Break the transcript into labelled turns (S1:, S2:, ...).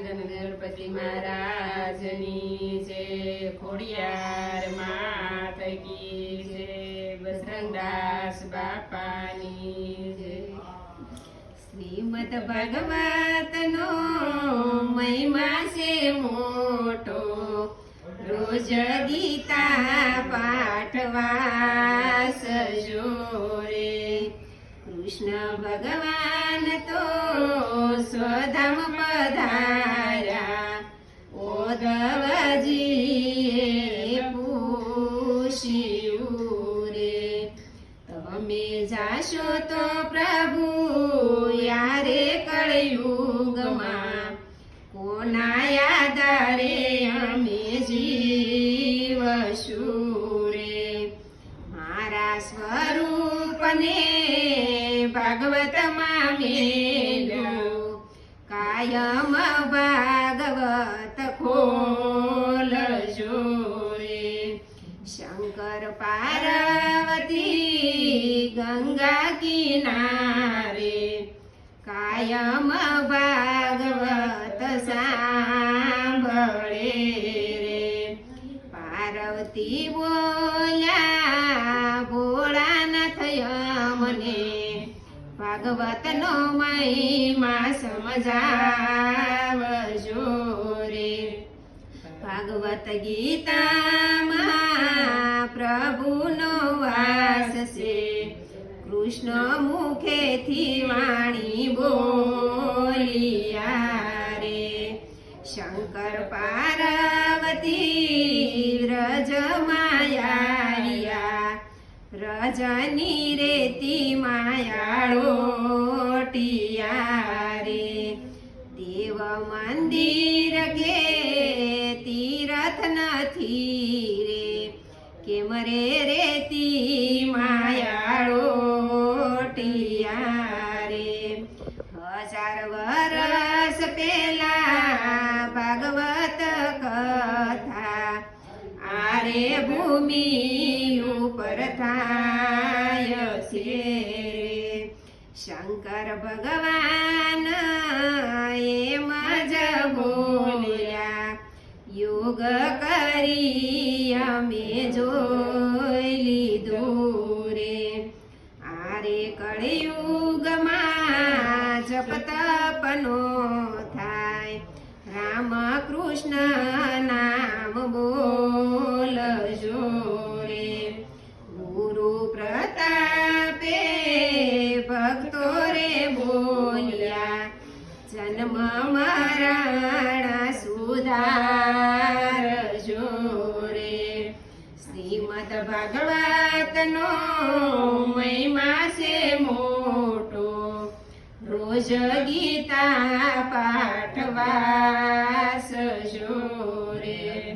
S1: ધન ગણપતિ મહારાજની જે ખોડિયાર માત કી બજરંગદાસ બાપાની છે શ્રીમદ ભાગવતનો મહિમા છે મોટો, રોજ ગીતા પાઠવા સજોરે કૃષ્ણ ભગવાન તો સ્વધામ પધાર્યા. ઓધવજીએ પૂછ્યું રે તમે જાશો તો પ્રભુ યારે કળયુગમાં? કોના યાદારે અમે જીવશું રે? મારા સ્વરૂપને ભાગવતમાં મેલો. કાયમ ભાગવત ખોલજો રે શંકર પાર્વતી ગંગા કિનારે કાયમ ભાગવત સાંભળે રે. પાર્વતી ભાગવતનો મહિમા સમજાવજો રે. ભાગવત ગીતામાં પ્રભુનો વાસ છે. કૃષ્ણ મુખેથી વાણી બોલિયા રે શંકર પાર્વતી વ્રજમાયા રજની રેતી માયાળો રે દેવ મંદિર કે તીરથ નથી રે. કેમ રે રેતી માયાળો રે હજાર વરસ પેલા ભાગવત કથા. આરે ભૂમિ થાય છે શંકર ભગવાન એમ જ બોલ્યા, યોગ કરી અમે જોઈ લીધો રે. આરે કળયુગમાં જપ તપનો થાય. રામ કૃષ્ણ મમરાણા સુધારજો રે શ્રીમદ ભાગવતનો મહિમા છે મોટો. રોજ ગીતા પાઠવાસજો રે